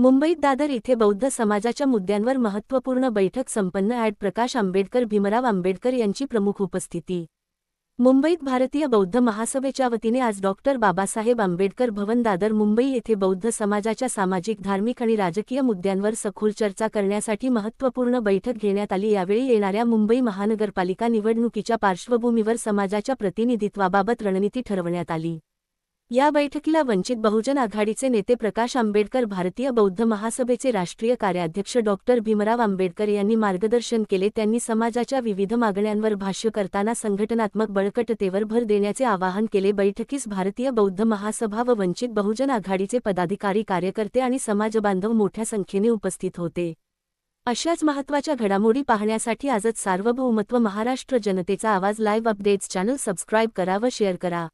मुंबईत दादर इथे बौद्ध समाजाच्या मुद्द्यांवर महत्त्वपूर्ण बैठक संपन्न ॲड प्रकाश आंबेडकर भीमराव आंबेडकर यांची प्रमुख उपस्थिती. मुंबईत भारतीय बौद्ध महासभेच्या वतीने आज डॉक्टर बाबासाहेब आंबेडकर भवन दादर मुंबई येथे बौद्ध समाजाच्या सामाजिक धार्मिक आणि राजकीय मुद्द्यांवर सखोल चर्चा करण्यासाठी महत्त्वपूर्ण बैठक घेण्यात आली. यावेळी येणाऱ्या मुंबई महानगरपालिका निवडणुकीच्या पार्श्वभूमीवर समाजाच्या प्रतिनिधित्वाबाबत रणनीती ठरवण्यात आली. या बैठकीला वंचित बहुजन आघाडीचे नेते प्रकाश आंबेडकर भारतीय बौद्ध महासभेचे राष्ट्रीय कार्याध्यक्ष डॉक्टर भीमराव आंबेडकर यांनी मार्गदर्शन केले. त्यांनी समाजाच्या विविध मागण्यांवर भाष्य करताना संघटनात्मक बळकटतेवर भर देण्याचे आवाहन केले. बैठकीस भारतीय बौद्ध महासभा व वंचित बहुजन आघाडीचे पदाधिकारी कार्यकर्ते आणि समाजबांधव मोठ्या संख्येने उपस्थित होते. अशाच महत्त्वाच्या घडामोडी पाहण्यासाठी आजच सार्वभौमत्व महाराष्ट्र जनतेचा आवाज लाईव्ह अपडेट्स चॅनल सबस्क्राईब करा व शेअर करा.